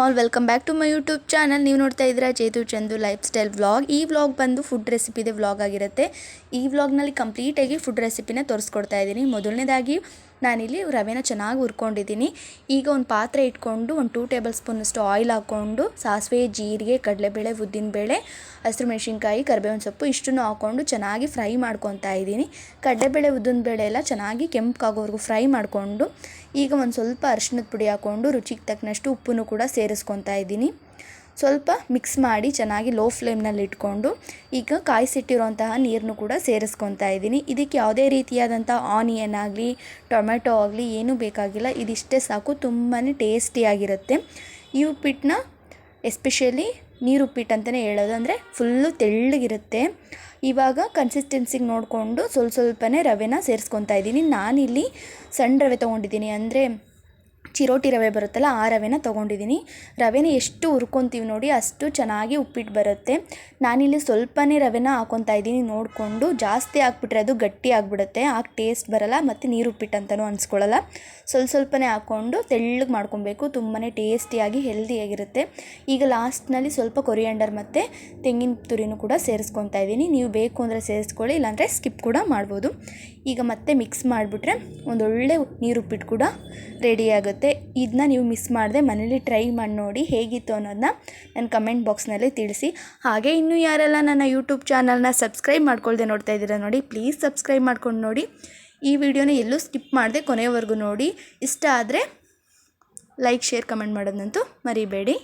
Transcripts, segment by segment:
All welcome back to my YouTube channel ನೀವು ನೋಡ್ತಾ ಇದ್ದೀರಾ Chethu Chandu lifestyle vlog ಈ ವ್ಲಾಗ್ ಬಂದು ಫುಡ್ ರೆಸಿಪಿದೆ ವ್ಲಾಗ್ ಆಗಿರುತ್ತೆ. ಈ ವ್ಲಾಗ್ನಲ್ಲಿ ಕಂಪ್ಲೀಟಾಗಿ ಫುಡ್ ರೆಸಿಪಿನ ತೋರಿಸ್ಕೊಡ್ತಾ ಇದ್ದೀನಿ. ಮೊದಲನೇದಾಗಿ ನಾನಿಲ್ಲಿ ರವೆನ ಚೆನ್ನಾಗಿ ಹುರ್ಕೊಂಡಿದ್ದೀನಿ. ಈಗ ಒಂದು ಪಾತ್ರೆ ಇಟ್ಕೊಂಡು ಒಂದು ಟೂ ಟೇಬಲ್ ಸ್ಪೂನಷ್ಟು ಆಯಿಲ್ ಹಾಕ್ಕೊಂಡು ಸಾಸಿವೆ, ಜೀರಿಗೆ, ಕಡಲೆಬೇಳೆ ಉದ್ದಿನಬೇಳೆ ಹಸಿರು ಮೆಣಸಿನ್ಕಾಯಿ, ಕರಿಬೇವಿನ ಸೊಪ್ಪು ಇಷ್ಟನ್ನು ಹಾಕ್ಕೊಂಡು ಚೆನ್ನಾಗಿ ಫ್ರೈ ಮಾಡ್ಕೊತಾ ಇದ್ದೀನಿ. ಕಡಲೆಬೇಳೆ ಉದ್ದಿನಬೇಳೆ ಎಲ್ಲ ಚೆನ್ನಾಗಿ ಕೆಂಪಗಾಗೋವರೆಗೂ ಫ್ರೈ ಮಾಡಿಕೊಂಡು ಈಗ ಒಂದು ಸ್ವಲ್ಪ ಅರಿಶಿನದ ಪುಡಿ ಹಾಕ್ಕೊಂಡು ರುಚಿಗೆ ತಕ್ಕನಷ್ಟು ಉಪ್ಪನ್ನು ಕೂಡ ಸೇರಿಸ್ಕೊತಾ ಇದ್ದೀನಿ. ಸ್ವಲ್ಪ ಮಿಕ್ಸ್ ಮಾಡಿ ಚೆನ್ನಾಗಿ ಲೋ ಫ್ಲೇಮ್ನಲ್ಲಿ ಇಟ್ಕೊಂಡು ಈಗ ಕಾಯಿಸಿಟ್ಟಿರುವಂತಹ ನೀರನ್ನು ಕೂಡ ಸೇರಿಸ್ಕೊತಾ ಇದ್ದೀನಿ. ಇದಕ್ಕೆ ಯಾವುದೇ ರೀತಿಯಾದಂಥ ಆನಿಯನ್ ಆಗಲಿ ಟೊಮೆಟೊ ಆಗಲಿ ಏನೂ ಬೇಕಾಗಿಲ್ಲ. ಇದಿಷ್ಟೇ ಸಾಕು ತುಂಬಾ ಟೇಸ್ಟಿಯಾಗಿರುತ್ತೆ ಈ ಉಪ್ಪಿಟ್ಟನ್ನ ಎಸ್ಪೆಷಲಿ ನೀರು ಉಪ್ಪಿಟ್ಟು ಅಂತಲೇ ಹೇಳೋದು, ಅಂದರೆ ಫುಲ್ಲು ತೆಳ್ಳಗಿರುತ್ತೆ. ಇವಾಗ ಕನ್ಸಿಸ್ಟೆನ್ಸಿಗೆ ನೋಡಿಕೊಂಡು ಸ್ವಲ್ಪ ಸ್ವಲ್ಪನೇ ರವೆನ ಸೇರಿಸ್ಕೊತಾ ಇದ್ದೀನಿ. ನಾನಿಲ್ಲಿ ಸಣ್ಣ ರವೆ ತೊಗೊಂಡಿದ್ದೀನಿ, ಅಂದರೆ ಚಿರೋಟಿ ರವೆ ಬರುತ್ತಲ್ಲ, ಆ ರವೆನ ತೊಗೊಂಡಿದ್ದೀನಿ. ರವೆನ ಎಷ್ಟು ಹುರ್ಕೊತೀವಿ ನೋಡಿ, ಅಷ್ಟು ಚೆನ್ನಾಗಿ ಉಪ್ಪಿಟ್ಟು ಬರುತ್ತೆ. ನಾನಿಲ್ಲಿ ಸ್ವಲ್ಪನೇ ರವೆನ ಹಾಕೊತಾ ಇದ್ದೀನಿ ನೋಡಿಕೊಂಡು. ಜಾಸ್ತಿ ಹಾಕ್ಬಿಟ್ರೆ ಅದು ಗಟ್ಟಿ ಆಗಿಬಿಡುತ್ತೆ ಆಗ ಟೇಸ್ಟ್ ಬರಲ್ಲ, ಮತ್ತು ನೀರು ಉಪ್ಪಿಟ್ಟು ಅಂತಲೂ ಅನ್ಸ್ಕೊಳ್ಳಲ್ಲ ಸ್ವಲ್ಪ ಸ್ವಲ್ಪನೇ ಹಾಕ್ಕೊಂಡು ತೆಳ್ಳಗೆ ಮಾಡ್ಕೊಬೇಕು ತುಂಬಾ ಟೇಸ್ಟಿಯಾಗಿ ಹೆಲ್ದಿಯಾಗಿರುತ್ತೆ ಈಗ ಲಾಸ್ಟ್ನಲ್ಲಿ ಸ್ವಲ್ಪ ಕೊರಿಯಾಂಡರ್ ಮತ್ತು ತೆಂಗಿನ ತುರಿನೂ ಕೂಡ ಸೇರಿಸ್ಕೊತಾ ಇದ್ದೀನಿ. ನೀವು ಬೇಕು ಅಂದರೆ ಸೇರಿಸ್ಕೊಳ್ಳಿ, ಇಲ್ಲಾಂದರೆ ಸ್ಕಿಪ್ ಕೂಡ ಮಾಡ್ಬೋದು. ಈಗ ಮತ್ತೆ ಮಿಕ್ಸ್ ಮಾಡಿಬಿಟ್ರೆ ಒಂದೊಳ್ಳೆ ನೀರು ಉಪ್ಪಿಟ್ಟು ಕೂಡ ರೆಡಿ ಆಗುತ್ತೆ. ಇದನ್ನ ನೀವು ಮಿಸ್ ಮಾಡದೆ ಮನೇಲಿ ಟ್ರೈ ಮಾಡಿ ನೋಡಿ ಹೇಗಿತ್ತು ಅನ್ನೋದನ್ನ ನನ್ನ ಕಮೆಂಟ್ ಬಾಕ್ಸ್ನಲ್ಲಿ ತಿಳಿಸಿ. ಹಾಗೆ ಇನ್ನೂ ಯಾರೆಲ್ಲ ನನ್ನ ಯೂಟ್ಯೂಬ್ ಚಾನಲ್ನ ಸಬ್ಸ್ಕ್ರೈಬ್ ಮಾಡ್ಕೊಳ್ದೆ ನೋಡ್ತಾ ಇದ್ದೀರಾ ನೋಡಿ ಪ್ಲೀಸ್ ಸಬ್ಸ್ಕ್ರೈಬ್ ಮಾಡ್ಕೊಂಡು ನೋಡಿ. ಈ ವಿಡಿಯೋನ ಎಲ್ಲೂ ಸ್ಕಿಪ್ ಮಾಡದೆ ಕೊನೆಯವರೆಗೂ ನೋಡಿ. ಇಷ್ಟ ಆದರೆ ಲೈಕ್ ಶೇರ್ ಕಮೆಂಟ್ ಮಾಡೋದಂತೂ ಮರಿಬೇಡಿ.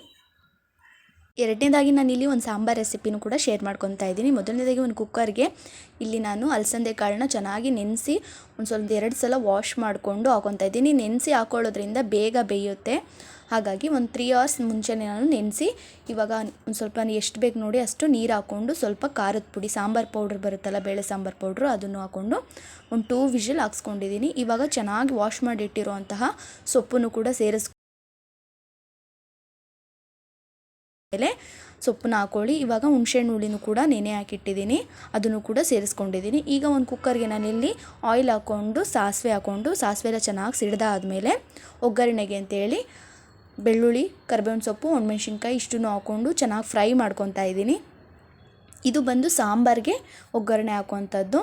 ಎರಡನೇದಾಗಿ ನಾನು ಇಲ್ಲಿ ಒಂದು ಸಾಂಬಾರ್ ರೆಸಿಪಿನೂ ಕೂಡ ಶೇರ್ ಮಾಡ್ಕೊತಾ ಇದ್ದೀನಿ. ಮೊದಲನೇದಾಗಿ ಒಂದು ಕುಕ್ಕರ್ಗೆ ಇಲ್ಲಿ ನಾನು ಅಲಸಂದೆ ಕಾಳನ್ನ ಚೆನ್ನಾಗಿ ನೆನೆಸಿ ಒಂದು ಸ್ವಲ್ಪ ಎರಡು ಸಲ ವಾಶ್ ಮಾಡಿಕೊಂಡು ಹಾಕೊತಾ ಇದ್ದೀನಿ. ನೆನೆಸಿ ಹಾಕೊಳ್ಳೋದ್ರಿಂದ ಬೇಗ ಬೇಯುತ್ತೆ. ಹಾಗಾಗಿ ಒಂದು ತ್ರೀ ಅವರ್ಸ್ ಮುಂಚೆನೇ ನಾನು ನೆನೆಸಿ ಇವಾಗ ಒಂದು ಸ್ವಲ್ಪ ಎಷ್ಟು ಬೇಕು ನೋಡಿ ಅಷ್ಟು ನೀರು ಹಾಕ್ಕೊಂಡು ಸ್ವಲ್ಪ ಖಾರದ ಪುಡಿ, ಸಾಂಬಾರು ಪೌಡ್ರ್ ಬರುತ್ತಲ್ಲ, ಬೇಳೆ ಸಾಂಬಾರು ಪೌಡ್ರು ಅದನ್ನು ಹಾಕ್ಕೊಂಡು ಒಂದು ಟೂ ವಿಷಲ್ ಹಾಕ್ಸ್ಕೊಂಡಿದ್ದೀನಿ. ಇವಾಗ ಚೆನ್ನಾಗಿ ವಾಶ್ ಮಾಡಿಟ್ಟಿರುವಂತಹ ಸೊಪ್ಪನ್ನು ಕೂಡ ಸೇರಿಸ್ ಮೇಲೆ ಸೊಪ್ಪನ್ನ ಹಾಕೊಳ್ಳಿ. ಇವಾಗ ಹುಣಸೆಹಣ್ಣು ಹುಳಿನೂ ಕೂಡ ನೆನೆ ಹಾಕಿಟ್ಟಿದ್ದೀನಿ. ಅದನ್ನು ಕೂಡ ಸೇರಿಸ್ಕೊಂಡಿದ್ದೀನಿ. ಈಗ ಒಂದು ಕುಕ್ಕರ್ಗೆ ನಾನಿಲ್ಲಿ ಆಯಿಲ್ ಹಾಕ್ಕೊಂಡು ಸಾಸಿವೆ ಹಾಕ್ಕೊಂಡು ಸಾಸಿವೆ ಎಲ್ಲ ಚೆನ್ನಾಗಿ ಸಿಡ್ದಾದ್ಮೇಲೆ ಒಗ್ಗರಣೆಗೆ ಅಂತೇಳಿ ಬೆಳ್ಳುಳ್ಳಿ, ಕರ್ಬೇವಿನ ಸೊಪ್ಪು, ಒಣಮೆಣ್ಸಿನ್ಕಾಯಿ ಇಷ್ಟನ್ನು ಹಾಕ್ಕೊಂಡು ಚೆನ್ನಾಗಿ ಫ್ರೈ ಮಾಡ್ಕೊತಾ ಇದ್ದೀನಿ. ಇದು ಬಂದು ಸಾಂಬಾರಿಗೆ ಒಗ್ಗರಣೆ ಹಾಕುವಂಥದ್ದು.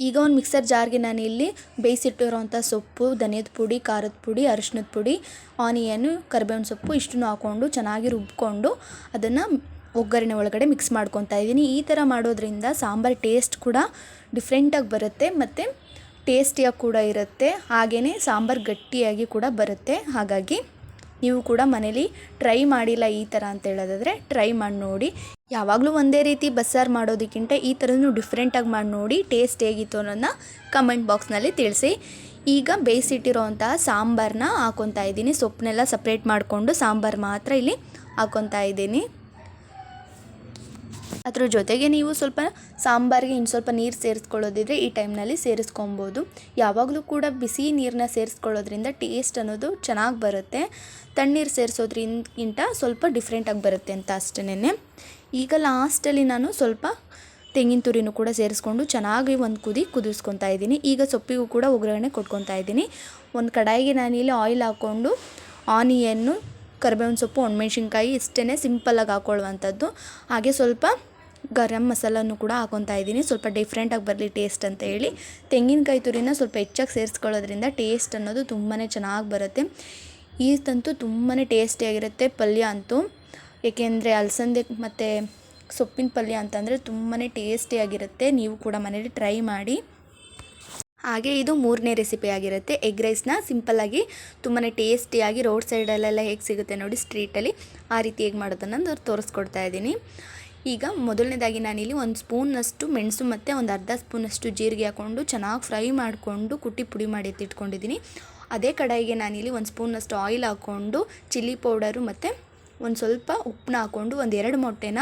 ಈಗ ಒಂದು ಮಿಕ್ಸರ್ ಜಾರ್ಗೆ ನಾನು ಇಲ್ಲಿ ಬೇಯಿಸಿಟ್ಟಿರೋಂಥ ಸೊಪ್ಪು, ಧನಿಯದ ಪುಡಿ, ಖಾರದ ಪುಡಿ ಅರಶಿನದ ಪುಡಿ, ಆನಿಯನ್ನು, ಕರಿಬೇವಿನ ಸೊಪ್ಪು ಇಷ್ಟನ್ನು ಹಾಕ್ಕೊಂಡು ಚೆನ್ನಾಗಿ ರುಬ್ಬಿಕೊಂಡು ಅದನ್ನು ಒಗ್ಗರಣೆ ಒಳಗಡೆ ಮಿಕ್ಸ್ ಮಾಡ್ಕೊತಾ ಇದ್ದೀನಿ. ಈ ಥರ ಮಾಡೋದ್ರಿಂದ ಸಾಂಬಾರು ಟೇಸ್ಟ್ ಕೂಡ ಡಿಫ್ರೆಂಟಾಗಿ ಬರುತ್ತೆ ಮತ್ತು ಟೇಸ್ಟಿಯಾಗಿ ಕೂಡ ಇರುತ್ತೆ. ಹಾಗೆಯೇ ಸಾಂಬಾರು ಗಟ್ಟಿಯಾಗಿ ಕೂಡ ಬರುತ್ತೆ. ಹಾಗಾಗಿ ನೀವು ಕೂಡ ಮನೇಲಿ ಟ್ರೈ ಮಾಡಿಲ್ಲ ಈ ಥರ ಅಂತ ಹೇಳೋದಾದರೆ ಟ್ರೈ ಮಾಡಿ ನೋಡಿ. ಯಾವಾಗಲೂ ಒಂದೇ ರೀತಿ ಬಸ್ಸಾರು ಮಾಡೋದಕ್ಕಿಂತ ಈ ಥರನೂ ಡಿಫ್ರೆಂಟಾಗಿ ಮಾಡಿ ನೋಡಿ ಟೇಸ್ಟ್ ಹೇಗಿತ್ತು ಅನ್ನೋದನ್ನ ಕಮೆಂಟ್ ಬಾಕ್ಸ್ನಲ್ಲಿ ತಿಳಿಸಿ. ಈಗ ಬೇಯಿಸಿಟ್ಟಿರೋಂತಹ ಸಾಂಬಾರನ್ನ ಹಾಕೊತಾ ಇದ್ದೀನಿ. ಸೊಪ್ಪನ್ನೆಲ್ಲ ಸಪ್ರೇಟ್ ಮಾಡಿಕೊಂಡು ಸಾಂಬಾರು ಮಾತ್ರ ಇಲ್ಲಿ ಹಾಕೊತಾ ಇದ್ದೀನಿ. ಅದ್ರ ಜೊತೆಗೆ ನೀವು ಸ್ವಲ್ಪ ಸಾಂಬಾರಿಗೆ ಇನ್ನು ಸ್ವಲ್ಪ ನೀರು ಸೇರಿಸ್ಕೊಳ್ಳೋದಿದ್ರೆ ಈ ಟೈಮ್ನಲ್ಲಿ ಸೇರಿಸ್ಕೊಬೋದು ಯಾವಾಗಲೂ ಕೂಡ ಬಿಸಿ ನೀರನ್ನ ಸೇರಿಸ್ಕೊಳ್ಳೋದ್ರಿಂದ ಟೇಸ್ಟ್ ಅನ್ನೋದು ಚೆನ್ನಾಗಿ ಬರುತ್ತೆ. ತಣ್ಣೀರು ಸೇರಿಸೋದ್ರಿಂದಕ್ಕಿಂತ ಸ್ವಲ್ಪ ಡಿಫ್ರೆಂಟಾಗಿ ಬರುತ್ತೆ ಅಂತ ಅಷ್ಟೇ ಈಗ ಲಾಸ್ಟಲ್ಲಿ ನಾನು ಸ್ವಲ್ಪ ತೆಂಗಿನ ತುರಿನೂ ಕೂಡ ಸೇರಿಸ್ಕೊಂಡು ಚೆನ್ನಾಗಿ ಒಂದು ಕುದಿ ಕುದಿಸ್ಕೊತಾ ಇದ್ದೀನಿ. ಈಗ ಸೊಪ್ಪಿಗೂ ಕೂಡ ಒಗ್ಗರಣೆ ಕೊಟ್ಕೊತಾ ಇದ್ದೀನಿ. ಒಂದು ಕಡಾಯಿಗೆ ನಾನು ಇಲ್ಲಿ ಆಯಿಲ್ ಹಾಕ್ಕೊಂಡು ಆನಿಯನ್ನು ಕರಿಬೇವಿನ ಸೊಪ್ಪು, ಒಣಮೆಣ್ಸಿನ್ಕಾಯಿ ಇಷ್ಟೇ ಸಿಂಪಲ್ಲಾಗಿ ಹಾಕ್ಕೊಳ್ಳುವಂಥದ್ದು ಹಾಗೆ ಸ್ವಲ್ಪ ಗರಂ ಮಸಾಲನ್ನು ಕೂಡ ಹಾಕೊತಾ ಇದ್ದೀನಿ. ಸ್ವಲ್ಪ ಡಿಫ್ರೆಂಟಾಗಿ ಬರಲಿ ಟೇಸ್ಟ್ ಅಂತ ಹೇಳಿ. ತೆಂಗಿನಕಾಯಿ ತುರಿನ ಸ್ವಲ್ಪ ಹೆಚ್ಚಾಗಿ ಸೇರಿಸ್ಕೊಳ್ಳೋದ್ರಿಂದ ಟೇಸ್ಟ್ ಅನ್ನೋದು ತುಂಬಾ ಚೆನ್ನಾಗಿ ಬರುತ್ತೆ. ಇದಂತೂ ತುಂಬಾ ಟೇಸ್ಟಿಯಾಗಿರುತ್ತೆ ಪಲ್ಯ ಅಂತೂ ಏಕೆಂದರೆ ಅಲಸಂದೆ ಮತ್ತು ಸೊಪ್ಪಿನ ಪಲ್ಯ ಅಂತಂದರೆ ತುಂಬಾ ಟೇಸ್ಟಿಯಾಗಿರುತ್ತೆ ನೀವು ಕೂಡ ಮನೇಲಿ ಟ್ರೈ ಮಾಡಿ. ಹಾಗೆ ಇದು ಮೂರನೇ ರೆಸಿಪಿ ಆಗಿರುತ್ತೆ. ಎಗ್ ರೈಸ್ನ ಸಿಂಪಲ್ಲಾಗಿ ತುಂಬಾ ಟೇಸ್ಟಿಯಾಗಿ ರೋಡ್ ಸೈಡಲ್ಲೆಲ್ಲ ಹೇಗೆ ಸಿಗುತ್ತೆ ನೋಡಿ ಸ್ಟ್ರೀಟಲ್ಲಿ ಆ ರೀತಿ ಹೇಗೆ ಮಾಡೋದನ್ನು ತೋರಿಸ್ಕೊಡ್ತಾ ಇದ್ದೀನಿ. ಈಗ ಮೊದಲನೇದಾಗಿ ನಾನಿಲ್ಲಿ ಒಂದು ಸ್ಪೂನಷ್ಟು ಮೆಣಸು ಮತ್ತು ಒಂದು ಅರ್ಧ ಸ್ಪೂನಷ್ಟು ಜೀರಿಗೆ ಹಾಕ್ಕೊಂಡು ಚೆನ್ನಾಗಿ ಫ್ರೈ ಮಾಡಿಕೊಂಡು ಕುಟ್ಟಿ ಪುಡಿ ಮಾಡಿ ಎತ್ತಿಟ್ಕೊಂಡಿದ್ದೀನಿ. ಅದೇ ಕಡಾಯಿಗೆ ನಾನಿಲ್ಲಿ ಒಂದು ಸ್ಪೂನಷ್ಟು ಆಯಿಲ್ ಹಾಕ್ಕೊಂಡು ಚಿಲ್ಲಿ ಪೌಡರು ಮತ್ತು ಒಂದು ಸ್ವಲ್ಪ ಉಪ್ಪನ್ನ ಹಾಕ್ಕೊಂಡು ಒಂದು ಎರಡು ಮೊಟ್ಟೆನ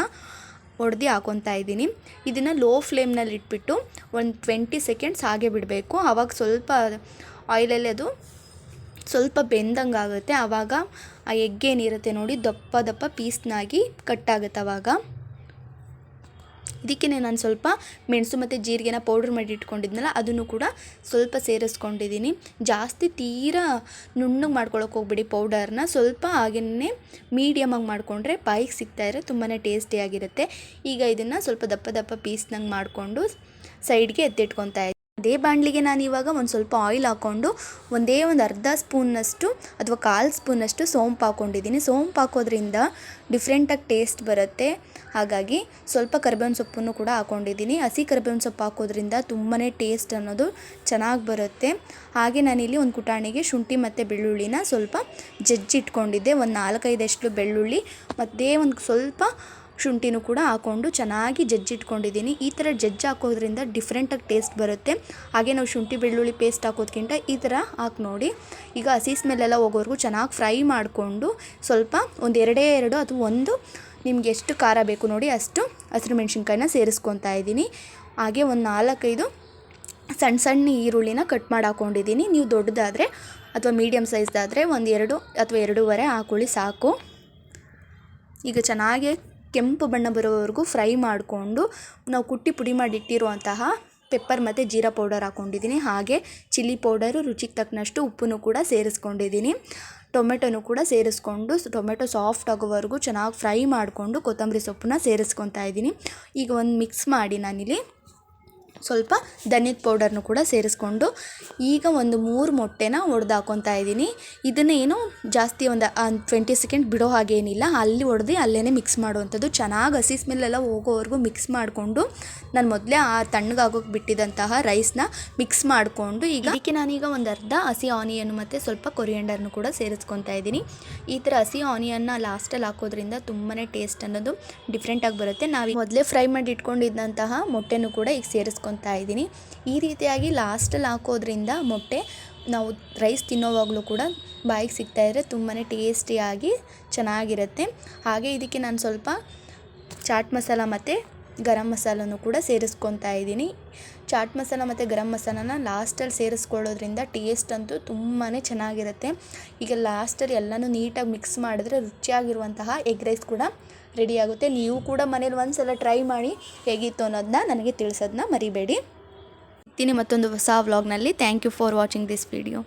ಹೊಡೆದು ಹಾಕೊತಾ ಇದ್ದೀನಿ. ಇದನ್ನು ಲೋ ಫ್ಲೇಮ್ನಲ್ಲಿ ಇಟ್ಬಿಟ್ಟು ಒಂದು ಟ್ವೆಂಟಿ ಸೆಕೆಂಡ್ಸ್ ಹಾಗೆ ಬಿಡಬೇಕು. ಆವಾಗ ಸ್ವಲ್ಪ ಆಯಿಲಲ್ಲಿ ಅದು ಸ್ವಲ್ಪ ಬೆಂದಂಗೆ ಆಗುತ್ತೆ. ಆವಾಗ ಆ ಎಗ್ ಏನಿರುತ್ತೆ ನೋಡಿ ದಪ್ಪ ದಪ್ಪ ಪೀಸ್ನಾಗಿ ಕಟ್ಟಾಗುತ್ತೆ ಆವಾಗ ಇದಕ್ಕೆ ನಾನು ಸ್ವಲ್ಪ ಮೆಣಸು ಮತ್ತು ಜೀರಿಗೆನ ಪೌಡ್ರ್ ಮಾಡಿ ಇಟ್ಕೊಂಡಿದ್ನಲ್ಲ, ಅದನ್ನು ಕೂಡ ಸ್ವಲ್ಪ ಸೇರಿಸ್ಕೊಂಡಿದ್ದೀನಿ ಜಾಸ್ತಿ ತೀರಾ ನುಣ್ಣಗೆ ಮಾಡ್ಕೊಳಕ್ಕೆ ಹೋಗ್ಬಿಡಿ ಪೌಡರ್ನ ಸ್ವಲ್ಪ ಹಾಗೆಯೇ ಮೀಡಿಯಮಾಗಿ ಮಾಡಿಕೊಂಡ್ರೆ ಬಾಯಿಗೆ ಸಿಗ್ತಾಯಿದ್ರೆ ತುಂಬಾ ಟೇಸ್ಟಿಯಾಗಿರುತ್ತೆ ಈಗ ಇದನ್ನು ಸ್ವಲ್ಪ ದಪ್ಪ ದಪ್ಪ ಪೀಸ್ನಂಗೆ ಮಾಡಿಕೊಂಡು ಸೈಡ್ಗೆ ಎತ್ತಿಟ್ಕೊತಾ ಅದೇ ಬಾಣಲಿಗೆ ನಾನು ಇವಾಗ ಒಂದು ಸ್ವಲ್ಪ ಆಯಿಲ್ ಹಾಕ್ಕೊಂಡು ಒಂದೇ ಒಂದು ಅರ್ಧ ಸ್ಪೂನ್ನಷ್ಟು ಅಥವಾ ಕಾಲು ಸ್ಪೂನಷ್ಟು ಸೋಂಪು ಹಾಕ್ಕೊಂಡಿದ್ದೀನಿ ಸೋಂಪು ಹಾಕೋದ್ರಿಂದ ಡಿಫ್ರೆಂಟಾಗಿ ಟೇಸ್ಟ್ ಬರುತ್ತೆ. ಹಾಗಾಗಿ ಸ್ವಲ್ಪ ಕರ್ಬೇವಿನ ಸೊಪ್ಪನ್ನು ಕೂಡ ಹಾಕ್ಕೊಂಡಿದ್ದೀನಿ ಹಸಿ ಕರ್ಬೇವಿನ ಸೊಪ್ಪು ಹಾಕೋದ್ರಿಂದ ತುಂಬಾ ಟೇಸ್ಟ್ ಅನ್ನೋದು ಚೆನ್ನಾಗಿ ಬರುತ್ತೆ. ಹಾಗೆ ನಾನಿಲ್ಲಿ ಒಂದು ಕುಟಾಣಿಗೆ ಶುಂಠಿ ಮತ್ತು ಬೆಳ್ಳುಳ್ಳಿನ ಸ್ವಲ್ಪ ಜಜ್ಜಿಟ್ಕೊಂಡಿದ್ದೆ. ಒಂದು ನಾಲ್ಕೈದಷ್ಟು ಬೆಳ್ಳುಳ್ಳಿ ಮತ್ತು ಒಂದು ಸ್ವಲ್ಪ ಶುಂಠಿನೂ ಕೂಡ ಹಾಕ್ಕೊಂಡು ಚೆನ್ನಾಗಿ ಜಜ್ಜಿಟ್ಕೊಂಡಿದ್ದೀನಿ. ಈ ಥರ ಜಜ್ಜಿ ಹಾಕೋದ್ರಿಂದ ಡಿಫ್ರೆಂಟಾಗಿ ಟೇಸ್ಟ್ ಬರುತ್ತೆ. ಹಾಗೆ ನಾವು ಶುಂಠಿ ಬೆಳ್ಳುಳ್ಳಿ ಪೇಸ್ಟ್ ಹಾಕೋದ್ಕಿಂತ ಈ ಥರ ಹಾಕಿ ನೋಡಿ. ಈಗ ಹಸಿ ಸ್ಮೆಲ್ಲೆಲ್ಲ ಹೋಗೋವರೆಗೂ ಚೆನ್ನಾಗಿ ಫ್ರೈ ಮಾಡಿಕೊಂಡು ಸ್ವಲ್ಪ ಒಂದು ಎರಡೇ ಎರಡು ಅಥವಾ ಒಂದು ನಿಮ್ಗೆ ಎಷ್ಟು ಖಾರ ಬೇಕು ನೋಡಿ ಅಷ್ಟು ಹಸಿರು ಮೆಣಸಿನ್ಕಾಯಿನ ಸೇರಿಸ್ಕೊತಾ ಇದ್ದೀನಿ. ಹಾಗೆ ಒಂದು ನಾಲ್ಕೈದು ಸಣ್ಣ ಸಣ್ಣ ಈರುಳ್ಳಿನ ಕಟ್ ಮಾಡಿ ಹಾಕ್ಕೊಂಡಿದ್ದೀನಿ ನೀವು ದೊಡ್ಡದಾದರೆ ಅಥವಾ ಮೀಡಿಯಮ್ ಸೈಜ್ದಾದರೆ ಒಂದು ಎರಡು ಅಥವಾ ಎರಡೂವರೆ ಹಾಕೊಳ್ಳಿ ಸಾಕು. ಈಗ ಚೆನ್ನಾಗಿ ಕೆಂಪು ಬಣ್ಣ ಬರೋವರೆಗೂ ಫ್ರೈ ಮಾಡಿಕೊಂಡು ನಾವು ಕುಟ್ಟಿ ಪುಡಿ ಮಾಡಿಟ್ಟಿರುವಂತಹ ಪೆಪ್ಪರ್ ಮತ್ತು ಜೀರಾ ಪೌಡರ್ ಹಾಕ್ಕೊಂಡಿದ್ದೀನಿ ಹಾಗೆ ಚಿಲ್ಲಿ ಪೌಡರು, ರುಚಿಗೆ ತಕ್ಕನಷ್ಟು ಉಪ್ಪನ್ನು ಕೂಡ ಸೇರಿಸ್ಕೊಂಡಿದ್ದೀನಿ. ಟೊಮೆಟೊನು ಕೂಡ ಸೇರಿಸ್ಕೊಂಡು ಟೊಮೆಟೊ ಸಾಫ್ಟ್ ಆಗೋವರೆಗೂ ಚೆನ್ನಾಗಿ ಫ್ರೈ ಮಾಡಿಕೊಂಡು ಕೊತ್ತಂಬರಿ ಸೊಪ್ಪನ್ನ ಸೇರಿಸ್ಕೊತಾ ಇದ್ದೀನಿ. ಈಗ ಒಂದು ಮಿಕ್ಸ್ ಮಾಡಿ ನಾನಿಲ್ಲಿ ಸ್ವಲ್ಪ ಧನಿಯದ ಪೌಡರ್ನು ಕೂಡ ಸೇರಿಸ್ಕೊಂಡು ಈಗ ಒಂದು ಮೂರು ಮೊಟ್ಟೆನ ಒಡೆದು ಹಾಕ್ಕೊತಾ ಇದ್ದೀನಿ. ಇದನ್ನು ಏನು ಜಾಸ್ತಿ ಒಂದು ಟ್ವೆಂಟಿ ಸೆಕೆಂಡ್ ಬಿಡೋ ಹಾಗೇನಿಲ್ಲ ಅಲ್ಲಿ ಹೊಡೆದು ಅಲ್ಲೇ ಮಿಕ್ಸ್ ಮಾಡುವಂಥದ್ದು. ಚೆನ್ನಾಗಿ ಹಸಿ ಸ್ಮೆಲ್ಲೆಲ್ಲ ಹೋಗೋವರೆಗೂ ಮಿಕ್ಸ್ ಮಾಡಿಕೊಂಡು ನಾನು ಮೊದಲೇ ಆ ತಣ್ಣಗಾಗೋಕೆ ಬಿಟ್ಟಿದ್ದಂತಹ ರೈಸ್ನ ಮಿಕ್ಸ್ ಮಾಡಿಕೊಂಡು ಈಗ ಅದಕ್ಕೆ ನಾನೀಗ ಒಂದು ಅರ್ಧ ಹಸಿ ಆನಿಯನ್ ಮತ್ತು ಸ್ವಲ್ಪ ಕೊರಿಯಂಡರ್ನು ಕೂಡ ಸೇರಿಸ್ಕೊತಾ ಇದ್ದೀನಿ. ಈ ಥರ ಹಸಿ ಆನಿಯನ್ನ ಲಾಸ್ಟಲ್ಲಿ ಹಾಕೋದ್ರಿಂದ ತುಂಬಾ ಟೇಸ್ಟ್ ಅನ್ನೋದು ಡಿಫ್ರೆಂಟಾಗಿ ಬರುತ್ತೆ. ನಾವು ಮೊದಲೇ ಫ್ರೈ ಮಾಡಿ ಇಟ್ಕೊಂಡಿದ್ದಂತಹ ಮೊಟ್ಟೆನೂ ಕೂಡ ಈಗ ಸೇರಿಸ್ಕೊತಾ ಇದ್ದೀನಿ. ಈ ರೀತಿಯಾಗಿ ಲಾಸ್ಟಲ್ಲಿ ಹಾಕೋದ್ರಿಂದ ಮೊಟ್ಟೆ ನಾವು ರೈಸ್ ತಿನ್ನೋವಾಗಲೂ ಕೂಡ ಬಾಯಿಗೆ ಸಿಗ್ತಾಯಿದ್ರೆ ತುಂಬಾ ಟೇಸ್ಟಿಯಾಗಿ ಚೆನ್ನಾಗಿರುತ್ತೆ. ಹಾಗೆ ಇದಕ್ಕೆ ನಾನು ಸ್ವಲ್ಪ ಚಾಟ್ ಮಸಾಲ ಮತ್ತು ಗರಂ ಮಸಾಲನೂ ಕೂಡ ಸೇರಿಸ್ಕೊತಾ ಇದ್ದೀನಿ. ಚಾಟ್ ಮಸಾಲ ಮತ್ತು ಗರಂ ಮಸಾಲನ ಲಾಸ್ಟಲ್ಲಿ ಸೇರಿಸ್ಕೊಳ್ಳೋದ್ರಿಂದ ಟೇಸ್ಟ್ ಅಂತೂ ತುಂಬಾ ಚೆನ್ನಾಗಿರುತ್ತೆ. ಈಗ ಲಾಸ್ಟಲ್ಲಿ ಎಲ್ಲನೂ ನೀಟಾಗಿ ಮಿಕ್ಸ್ ಮಾಡಿದ್ರೆ ರುಚಿಯಾಗಿರುವಂತಹ ಎಗ್ ರೈಸ್ ಕೂಡ ರೆಡಿಯಾಗುತ್ತೆ ನೀವು ಕೂಡ ಮನೇಲಿ ಒಂದು ಸಲ ಟ್ರೈ ಮಾಡಿ ಹೇಗಿತ್ತು ಅನ್ನೋದನ್ನ ನನಗೆ ತಿಳಿಸೋದನ್ನ ಮರಿಬೇಡಿ. ತಿನ್ನಿ ಮತ್ತೊಂದು ಹೊಸ ವ್ಲಾಗ್ನಲ್ಲಿ thank you for watching this video